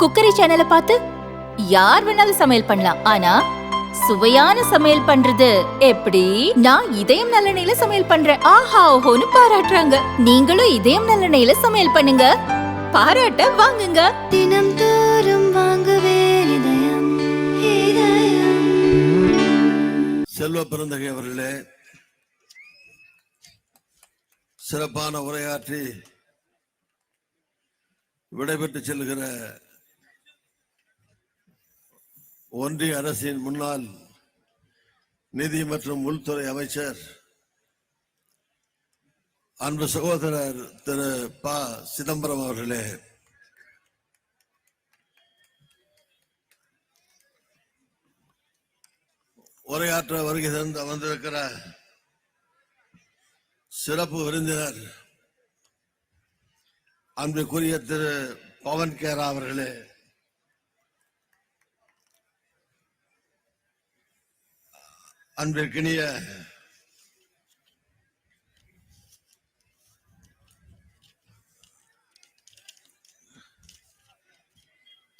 Cookery சேனலை பார்த்து யார் வேணாலும் சமையல் பண்ணலாம். ஆனா சுவையான சமையல் பண்றது எப்படி? நான் இதயம் நல்லெண்ணெயில சமையல் பண்றேன். ஆஹா ஓஹோன்னு பாராட்டுறாங்க. நீங்களும் இதயம் நல்லெண்ணெயில சமையல் பண்ணுங்க. பாராட்ட வாங்குங்க. தினம் தோறும் வாங்குவே இதயம் இதயம். செல்வ பெருந்தகை அவர்களே சிறப்பான உரையாற்றி விடைபெற்று செல்கிற ஒன்றிய அரசின் முன்னாள் நிதி மற்றும் உள்துறை அமைச்சர் அன்பு சகோதரர் திரு ப. சிதம்பரம் அவர்களே உரையாற்ற வருகை தந்து வந்திருக்கிற சிறப்பு விருந்தினர் அன்புக்குரிய திரு. பவன் கேரா அவர்களே அன்பிற்கினிய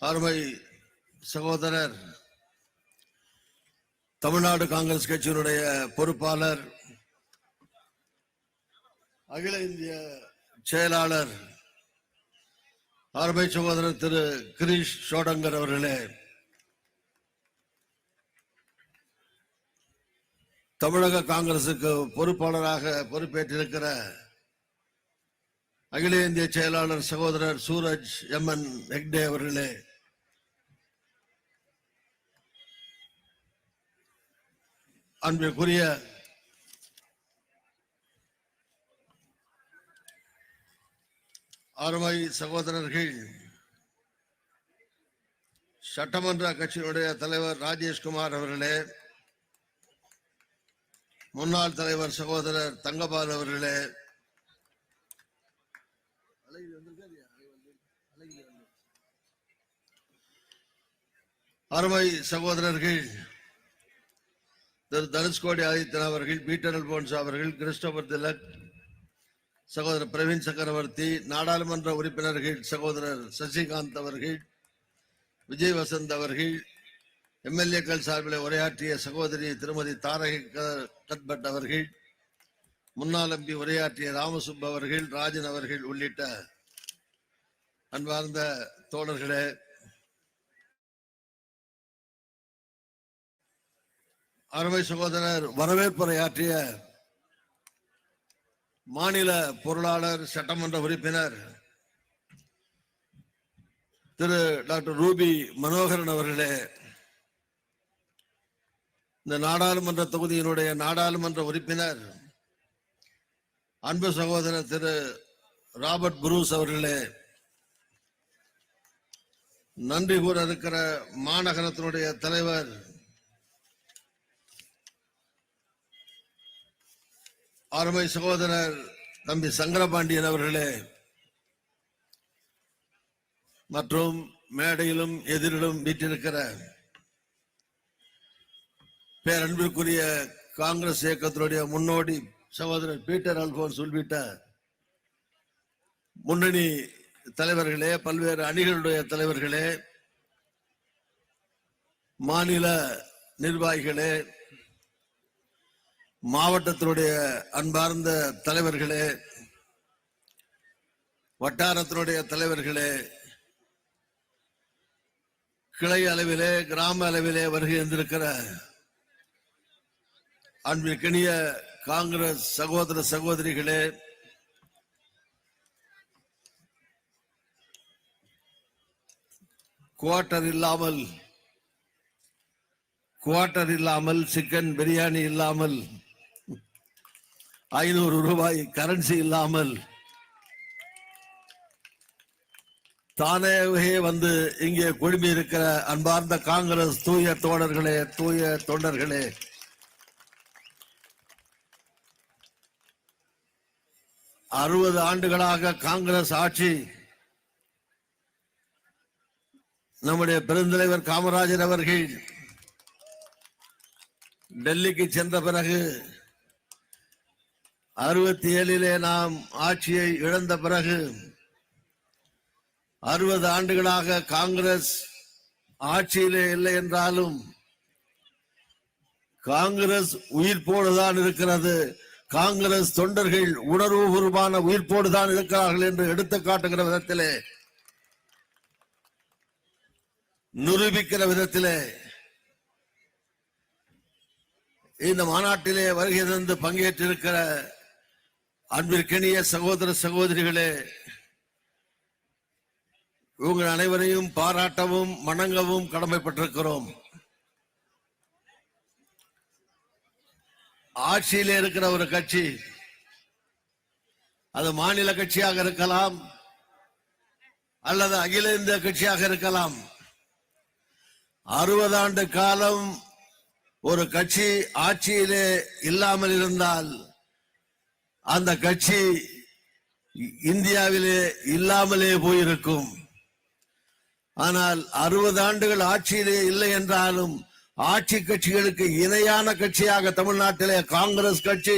அருமை சகோதரர் தமிழ்நாடு காங்கிரஸ் கட்சியினுடைய பொறுப்பாளர் அகில இந்திய செயலாளர் அருமை சகோதரர் திரு கிரீஷ் சோடங்கர் அவர்களே தமிழக காங்கிரசுக்கு பொறுப்பாளராக பொறுப்பேற்றிருக்கிற அகில இந்திய செயலாளர் சகோதரர் சூரஜ் எம் என் ஹெக்டே அவர்களே அன்பிற்குரிய அருமை சகோதரர்கள் சட்டமன்ற கட்சியினுடைய தலைவர் ராஜேஷ்குமார் அவர்களே முன்னாள் தலைவர் சகோதரர் தங்கபால் அவர்களே. அருமை சகோதரர்கள் திரு தனுஷ்கோடி ஆதித்தன் அவர்கள் பீட்டர் அல்போன்ஸ் அவர்கள் கிறிஸ்டோபர் திலக் சகோதரர் பிரவீன் சக்கரவர்த்தி நாடாளுமன்ற உறுப்பினர்கள் சகோதரர் சசிகாந்த் அவர்கள் விஜய் வசந்த் அவர்கள் எம்எல்ஏக்கள் சார்பில் உரையாற்றிய சகோதரி திருமதி தாரகி கட்பட் கத்பட் அவர்கள் முன்னாள் எம்பி உரையாற்றிய ராமசுப் அவர்கள் ராஜன் அவர்கள் உள்ளிட்ட அன்பார்ந்த தோழர்களே. அருமை சகோதரர் வரவேற்புரையாற்றிய மாநில பொருளாளர் சட்டமன்ற உறுப்பினர் திரு டாக்டர் ரூபி மனோகரன் அவர்களே இந்த நாடாளுமன்ற தொகுதியினுடைய நாடாளுமன்ற உறுப்பினர் அன்பு சகோதரர் திரு ராபர்ட் புரூஸ் அவர்களே நன்றி கூற இருக்கிற மாநகரத்தினுடைய தலைவர் அருமை சகோதரர் தம்பி சங்கரபாண்டியன் அவர்களே மற்றும் மேடையிலும் எதிரிலும் வீட்டிருக்கிற பேரன்பிற்குரிய காங்கிரஸ் இயக்கத்தினுடைய முன்னோடி சகோதரர் பீட்டர் அல்போன்ஸ் உள்ளிட்ட முன்னணி தலைவர்களே பல்வேறு அணிகளுடைய தலைவர்களே மாநில நிர்வாகிகளே மாவட்டத்தினுடைய அன்பார்ந்த தலைவர்களே வட்டாரத்தினுடைய தலைவர்களே கிளை அளவிலே கிராம அளவிலே வருகை இருந்திருக்கிற அன்பிற்கனிய காங்கிரஸ் சகோதர சகோதரிகளே குவார்டர் இல்லாமல் குவார்டர் இல்லாமல் சிக்கன் பிரியாணி இல்லாமல் ஐநூறு ரூபாய் கரன்சி இல்லாமல் தானே வந்து இங்கே குழுமி இருக்கிற அன்பார்ந்த காங்கிரஸ் தூய தோழர்களே தூய தொண்டர்களே அறுபது ஆண்டுகளாக காங்கிரஸ் ஆட்சி. நம்முடைய பெருந்தலைவர் காமராஜர் அவர்கள் டெல்லிக்கு சென்ற பிறகு அறுபத்தி ஏழிலே நாம் ஆட்சியை இழந்த பிறகு அறுபது ஆண்டுகளாக காங்கிரஸ் ஆட்சியிலே இல்லை என்றாலும் காங்கிரஸ் உயிர் போடுதான் இருக்கிறது. காங்கிரஸ் தொண்டர்கள் உணர்வுபூர்வமான உயிர்ப்போடுதான் இருக்கிறார்கள் என்று எடுத்து காட்டுகிற விதத்திலே நிரூபிக்கிற விதத்திலே இந்த மாநாட்டிலே வருகை தந்து பங்கேற்றிருக்கிற அன்பிற்கினிய சகோதர சகோதரிகளே உங்கள் அனைவரையும் பாராட்டவும் வணங்கவும் கடமைப்பட்டிருக்கிறோம். ஆட்சியில் இருக்கிற ஒரு கட்சி அது மாநில கட்சியாக இருக்கலாம் அல்லது அகில இந்திய கட்சியாக இருக்கலாம். அறுபது ஆண்டு காலம் ஒரு கட்சி ஆட்சியிலே இல்லாமல் இருந்தால் அந்த கட்சி இந்தியாவிலே இல்லாமலே போயிருக்கும். ஆனால் அறுபது ஆண்டுகள் ஆட்சியிலே இல்லை என்றாலும் ஆட்சி கட்சிகளுக்கு இணையான கட்சியாக தமிழ்நாட்டிலே காங்கிரஸ் கட்சி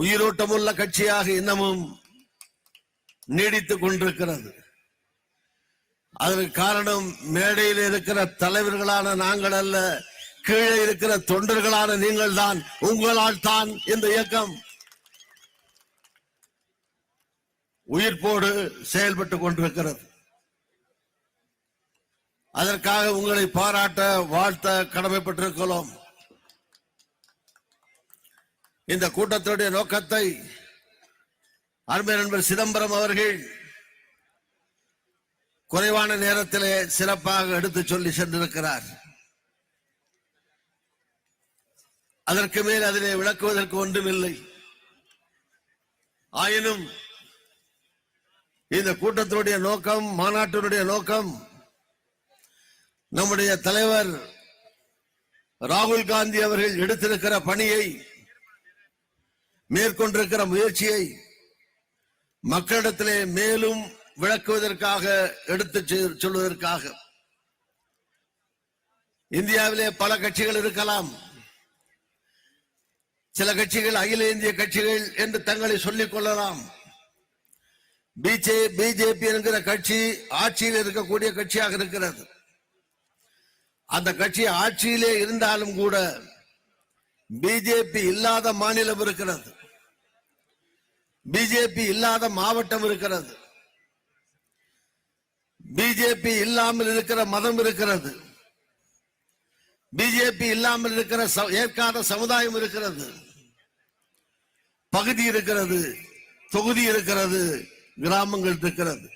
உயிரோட்டமுள்ள கட்சியாக இன்னமும் நீடித்துக் கொண்டிருக்கிறது. அதற்கு காரணம் மேடையில் இருக்கிற தலைவர்களான நாங்கள் அல்ல கீழே இருக்கிற தொண்டர்களான நீங்கள் தான் உங்களால் தான் இந்த இயக்கம் உயிர்ப்போடு செயல்பட்டுக் கொண்டிருக்கிறது. அதற்காக உங்களை பாராட்ட வாழ்த்த கடமைப்பட்டிருக்கிறோம். இந்த கூட்டத்துடைய நோக்கத்தை அருமை நண்பர் சிதம்பரம் அவர்கள் குறைவான நேரத்திலே சிறப்பாக எடுத்து சொல்லி சென்றிருக்கிறார். அதற்கு மேல் அதிலே விளக்குவதற்கு ஒன்றுமில்லை. ஆயினும் இந்த கூட்டத்தினுடைய நோக்கம் மாநாட்டினுடைய நோக்கம் நம்முடைய தலைவர் ராகுல் காந்தி அவர்கள் எடுத்திருக்கிற பணியை மேற்கொண்டிருக்கிற முயற்சியை மக்களிடத்திலே மேலும் விளக்குவதற்காக எடுத்து சொல்வதற்காக. இந்தியாவிலே பல கட்சிகள் இருக்கலாம். சில கட்சிகள் அகில இந்திய கட்சிகள் என்று தங்களை சொல்லிக் கொள்ளலாம். பிஜே பிஜேபி என்கிற கட்சி ஆட்சியில் இருக்கக்கூடிய கட்சியாக இருக்கிறது. அந்த கட்சி ஆட்சியிலே இருந்தாலும் கூட பிஜேபி இல்லாத மாநிலம் இருக்கிறது. பிஜேபி இல்லாத மாவட்டம் இருக்கிறது. பிஜேபி இல்லாமல் இருக்கிற மதம் இருக்கிறது. பிஜேபி இல்லாமல் இருக்கிற ச- ஏற்காத சமுதாயம் இருக்கிறது. பகுதி இருக்கிறது தொகுதி இருக்கிறது கிராமங்கள் இருக்கிறது.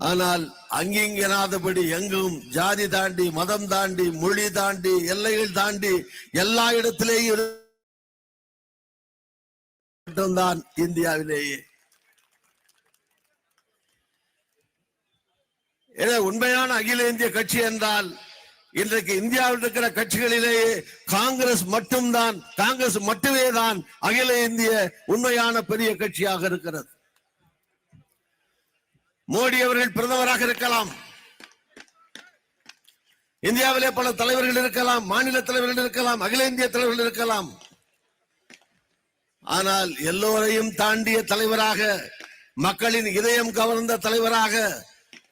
ஆனால் அங்கிங்கனாதபடி எங்கும் ஜாதி தாண்டி மதம் தாண்டி மொழி தாண்டி எல்லைகள் தாண்டி எல்லா இடத்திலேயும் இரு- மட்டும்தான் இந்தியாவிலேயே. எனவே உண்மையான அகில இந்திய கட்சி என்றால் இன்றைக்கு இந்தியாவில் இருக்கிற கட்சிகளிலேயே காங்கிரஸ் மட்டும்தான் காங்கிரஸ் மட்டுமே தான் அகில இந்திய உண்மையான பெரிய கட்சியாக இருக்கிறது. மோடி அவர்கள் பிரதமராக இருக்கலாம். இந்தியாவிலே பல தலைவர்கள் இருக்கலாம் மாநில தலைவர்கள் இருக்கலாம் அகில இந்திய தலைவர்கள் இருக்கலாம். ஆனால் எல்லோரையும் தாண்டிய தலைவராக மக்களின் இதயம் கவர்ந்த தலைவராக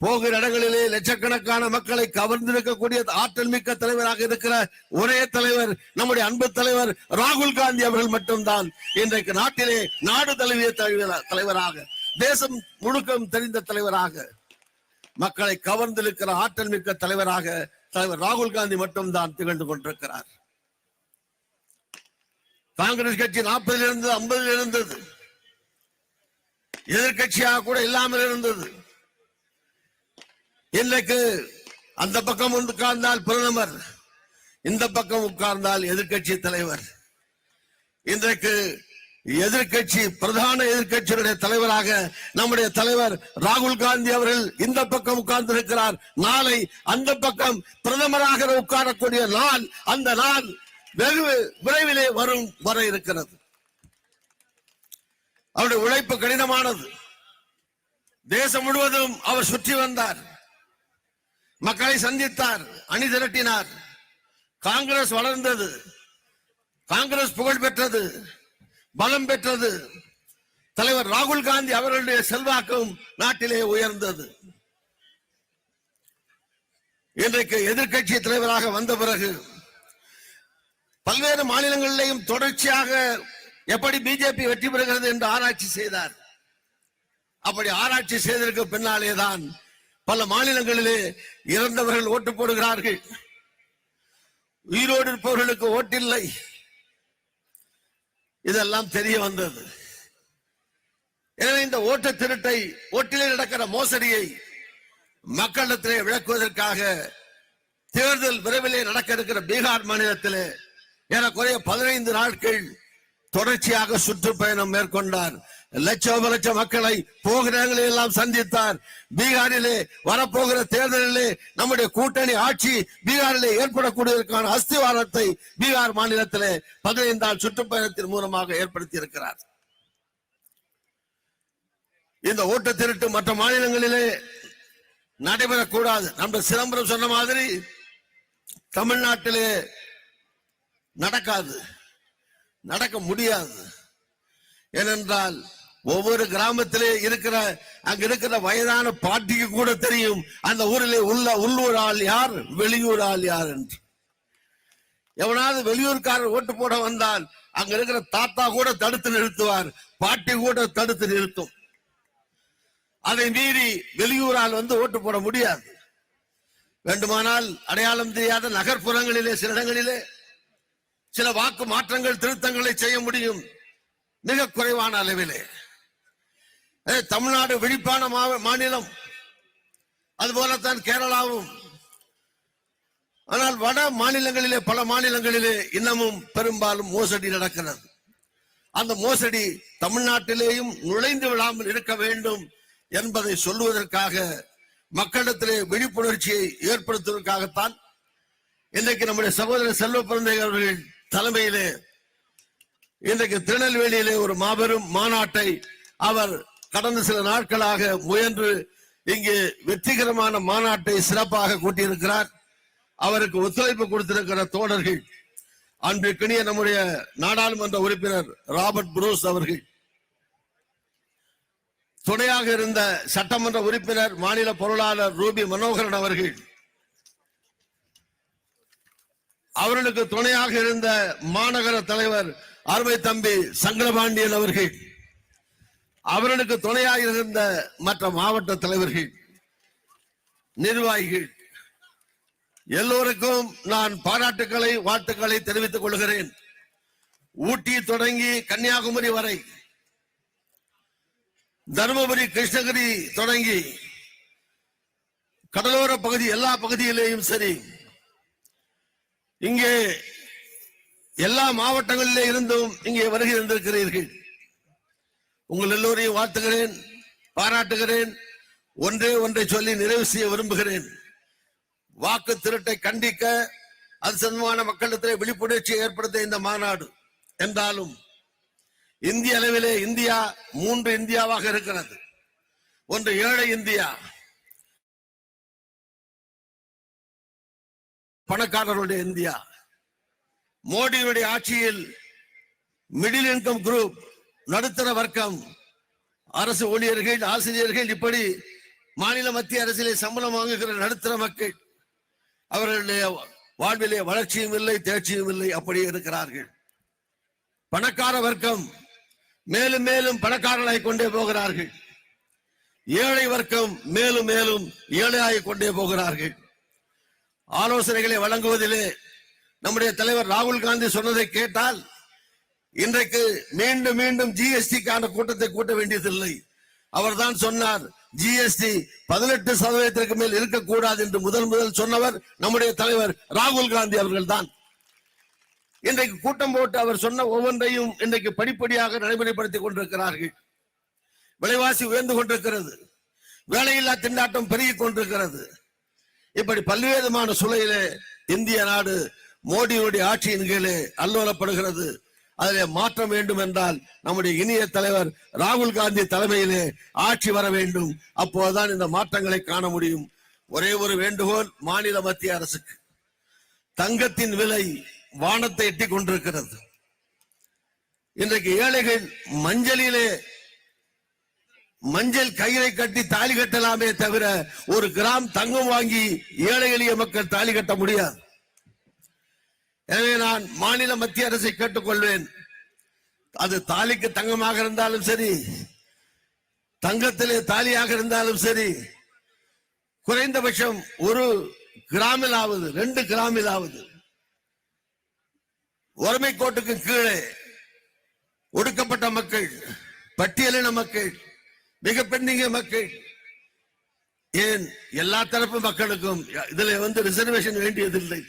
போகிற இடங்களிலே லட்சக்கணக்கான மக்களை கவர்ந்திருக்கக்கூடிய ஆற்றல் மிக்க தலைவராக இருக்கிற ஒரே தலைவர் நம்முடைய அன்பு தலைவர் ராகுல் காந்தி அவர்கள் மட்டும்தான். இன்றைக்கு நாட்டிலே நாடு தழுவிய தலைவராக தேசம் முழுக்கம் தெரிந்த தலைவராக மக்களை கவர்ந்திருக்கிற ஆற்றல் மிக்க தலைவராக தலைவர் ராகுல் காந்தி மட்டும்தான் திகழ்ந்து கொண்டிருக்கிறார். காங்கிரஸ் கட்சி நாற்பதில் இருந்தது ஐம்பதில் இருந்தது. எதிர்கட்சியாக கூட இல்லாமல் இருந்தது. இன்றைக்கு அந்த பக்கம் உட்கார்ந்தால் பிரதமர் இந்த பக்கம் உட்கார்ந்தால் எதிர்க்கட்சி தலைவர். இன்றைக்கு எதிர்கட்சி பிரதான எதிர்க்கட்சியுடைய தலைவராக நம்முடைய தலைவர் ராகுல் காந்தி அவர்கள் இந்த பக்கம் உட்கார்ந்து இருக்கிறார் நாளை அந்த பக்கம் பிரதமராக உட்காரக்கூடிய நாள் அந்த நாள் வெகு விரைவிலே வரும் வர இருக்கிறது. அவருடைய உழைப்பு கடினமானது. தேசம் முழுவதும் அவர் சுற்றி வந்தார். மக்களை சந்தித்தார் அணி திரட்டினார். காங்கிரஸ் வளர்ந்தது. காங்கிரஸ் புகழ் பெற்றது. பலம் பெற்றது. தலைவர் ராகுல் காந்தி அவர்களுடைய செல்வாக்கும் நாட்டிலே உயர்ந்தது. இன்றைக்கு எதிர்க்கட்சி தலைவராக வந்த பிறகு பல்வேறு மாநிலங்களிலேயும் தொடர்ச்சியாக எப்படி பிஜேபி வெற்றி பெறுகிறது என்று ஆராய்ச்சி செய்தார். அப்படி ஆராய்ச்சி செய்ததற்கு பின்னாலேதான் பல மாநிலங்களிலே இறந்தவர்கள் ஓட்டு போடுகிறார்கள். உயிரோடு இருப்பவர்களுக்கு ஓட்டில்லை. இதெல்லாம் தெரிய வந்தது. எனவே இந்த ஓட்ட திருட்டை ஓட்டிலே நடக்கிற மோசடியை மக்களிடத்திலே விளக்குவதற்காக தேர்தல் விரைவிலே நடக்க இருக்கிற பீகார் மாநிலத்திலே ஏறக்குறைய பதினைந்து நாட்கள் தொடர்ச்சியாக சுற்றுப்பயணம் மேற்கொண்டார். லட்சம் லட்ச மக்களை போகிறாங்களே எல்லாம் சந்தித்தார். பீகாரிலே வரப்போகிற தேர்தலிலே நம்முடைய கூட்டணி ஆட்சி பீகாரிலே ஏற்படக்கூடியதற்கான அஸ்திவாரத்தை பீகார் மாநிலத்திலே பதினைந்து சுற்றுப்பயணத்தின் மூலமாக ஏற்படுத்தி இருக்கிறார் இந்த ஓட்டு திருட்டு மற்ற மாநிலங்களிலே நடைபெறக்கூடாது. நம்ம சிதம்பரம் சொன்ன மாதிரி தமிழ்நாட்டிலே நடக்காது. நடக்க முடியாது. ஏனென்றால் ஒவ்வொரு கிராமத்திலே இருக்கிற அங்க இருக்கிற வயதான பாட்டிக்கு கூட தெரியும் அந்த ஊரிலே உள்ள உள்ளூர் ஆள் யார் வெளியூர் ஆள் யார் என்று. எவனாவது வெளியூர்காரர் ஓட்டு போட வந்தால் அங்க இருக்கிற தாத்தா கூட தடுத்து நிறுத்துவார் பாட்டி கூட தடுத்து நிறுத்தும். அதை மீறி வெளியூரால் வந்து ஓட்டு போட முடியாது. வேண்டுமானால் அடையாளம் தெரியாத நகர்ப்புறங்களிலே சில இடங்களிலே சில வாக்கு மாற்றங்கள் திருத்தங்களை செய்ய முடியும். மிக குறைவான அளவிலே. தமிழ்நாடு விழிப்பான மா- மாநிலம். அதுபோலத்தான் கேரளாவும். ஆனால் வட மாநிலங்களிலே பல மாநிலங்களிலே இன்னமும் பெரும்பாலும் மோசடி நடக்கிறது. அந்த மோசடி தமிழ்நாட்டிலேயும் நுழைந்து விடாமல் இருக்க வேண்டும் என்பதை சொல்லுவதற்காக மக்களிடத்திலே விழிப்புணர்ச்சியை ஏற்படுத்துவதற்காகத்தான் இன்றைக்கு நம்முடைய சகோதரர் செல்வ பிறந்தை அவர்கள் தலைமையிலே இன்றைக்கு திருநெல்வேலியிலே ஒரு மாபெரும் மாநாட்டை அவர் கடந்த சில நாட்களாக முயன்று இங்கே வெற்றிகரமான மாநாட்டை சிறப்பாக கூட்டியிருக்கிறார். அவருக்கு ஒத்துழைப்பு கொடுத்திருக்கிற தோழர்கள் அன்பிற்கினிய நம்முடைய நாடாளுமன்ற உறுப்பினர் ராபர்ட் புரூஸ் அவர்கள் துணையாக இருந்த சட்டமன்ற உறுப்பினர் மாநில பொருளாளர் ரூபி மனோகரன் அவர்கள் அவர்களுக்கு துணையாக இருந்த மாநகர தலைவர் அருமை தம்பி சங்கரபாண்டியன் அவர்கள் அவர்களுக்கு துணையாக இருந்த மற்ற மாவட்ட தலைவர்கள் நிர்வாகிகள் எல்லோருக்கும் நான் பாராட்டுக்களை வாழ்த்துக்களை தெரிவித்துக் கொள்கிறேன். ஊட்டி தொடங்கி கன்னியாகுமரி வரை தருமபுரி கிருஷ்ணகிரி தொடங்கி கடலோர பகுதி எல்லா பகுதியிலேயும் சரி இங்கே எல்லா மாவட்டங்களிலே இருந்தும் இங்கே வருகை இருந்திருக்கிறீர்கள் உங்கள் எல்லோரையும் வாழ்த்துகிறேன் பாராட்டுகிறேன் ஒன்றே ஒன்றை சொல்லி நிறைவு செய்ய விரும்புகிறேன். வாக்கு திருட்டை கண்டிக்க அது சம்பந்தமான மக்களிடத்திலே விழிப்புணர்ச்சியை ஏற்படுத்த இந்த மாநாடு என்றாலும் இந்திய அளவிலே இந்தியா மூன்று இந்தியாவாக இருக்கிறது. ஒன்று ஏழை இந்தியா பணக்காரருடைய இந்தியா. மோடியுடைய ஆட்சியில் மிடில் இன்கம் குரூப் நடுத்தர வர்க்கம். அரசு ஊழியர்கள் ஆசிரியர்கள் இப்படி மாநில மத்திய அரசிலே சம்பளம் வாங்குகிற நடுத்தர மக்கள். அவர்களுடைய வாழ்விலே வளர்ச்சியும் இல்லை தேர்ச்சியும் இல்லை அப்படி இருக்கிறார்கள். பணக்கார வர்க்கம் மேலும் மேலும் பணக்காரனாய் கொண்டே போகிறார்கள். ஏழை வர்க்கம் மேலும் மேலும் ஏழையாகிக் கொண்டே போகிறார்கள். ஆலோசனைகளை வழங்குவதிலே நம்முடைய தலைவர் ராகுல் காந்தி சொன்னதை கேட்டால் இன்றைக்கு மீண்டும் மீண்டும் ஜிஎஸ்டிக்கான கூட்டத்தை கூட்ட வேண்டியதில்லை. அவர்தான் சொன்னார் ஜிஎஸ்டி பதினெட்டு சதவீதத்திற்கு மேல் இருக்கக்கூடாது என்று முதல் முதல் சொன்னவர் நம்முடைய தலைவர் ராகுல் காந்தி அவர்கள் தான் இன்றைக்கு கூட்டம் போட்டு அவர் சொன்ன ஒவ்வொன்றையும் இன்றைக்கு படிப்படியாக நடைமுறைப்படுத்திக் கொண்டிருக்கிறார்கள். விலைவாசி உயர்ந்து கொண்டிருக்கிறது. வேலையில்லா திண்டாட்டம் பெருகிக் கொண்டிருக்கிறது. இப்படி பல்வேறுமான சூழலிலே இந்திய நாடு மோடியுடைய ஆட்சியின் கீழே அல்லோலப்படுகிறது. அதிலே மாற்றம் வேண்டும் என்றால் நம்முடைய இனிய தலைவர் ராகுல் காந்தி தலைமையிலே ஆட்சி வர வேண்டும். அப்போதுதான் இந்த மாற்றங்களை காண முடியும். ஒரே ஒரு வேண்டுகோள் மாநில மத்திய அரசுக்கு. தங்கத்தின் விலை வானத்தை எட்டி கொண்டிருக்கிறது. இன்றைக்கு ஏழைகள் மஞ்சளிலே மஞ்சள் கயிறை கட்டி தாலி கட்டலாமே தவிர ஒரு கிராம் தங்கம் வாங்கி ஏழை எளிய மக்கள் தாலி கட்ட முடியாது. எனவே நான் மாநில மத்திய அரசை கேட்டுக்கொள்வேன். அது தாலிக்கு தங்கமாக இருந்தாலும் சரி தங்கத்திலே தாலியாக இருந்தாலும் சரி குறைந்தபட்சம் ஒரு கிராமிலாவது ரெண்டு கிராமிலாவது உரமை கோட்டுக்கு கீழே ஒடுக்கப்பட்ட மக்கள் பட்டியலின மக்கள் மிக பெண்ணிங்க மக்கள் ஏன் எல்லா தரப்பு மக்களுக்கும் இதுல வந்து ரிசர்வேஷன் வேண்டியதில்லை.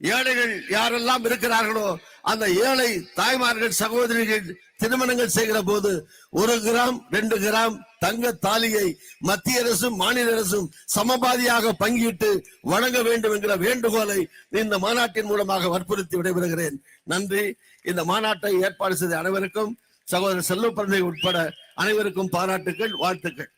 ஏழைகள் யாரெல்லாம் இருக்கிறார்களோ அந்த ஏழை தாய்மார்கள் சகோதரிகள் திருமணங்கள் செய்கிற போது ஒரு கிராம் ரெண்டு கிராம் தங்க தாலியை மத்திய அரசும் மாநில அரசும் சமபாதியாக பங்கிட்டு வழங்க வேண்டும் என்கிற வேண்டுகோளை இந்த மாநாட்டின் மூலமாக வற்புறுத்தி விடைபெறுகிறேன். நன்றி. இந்த மாநாட்டை ஏற்பாடு செய்த அனைவருக்கும் சகோதரர் செல்வ உட்பட அனைவருக்கும் பாராட்டுக்கள் வாழ்த்துக்கள்.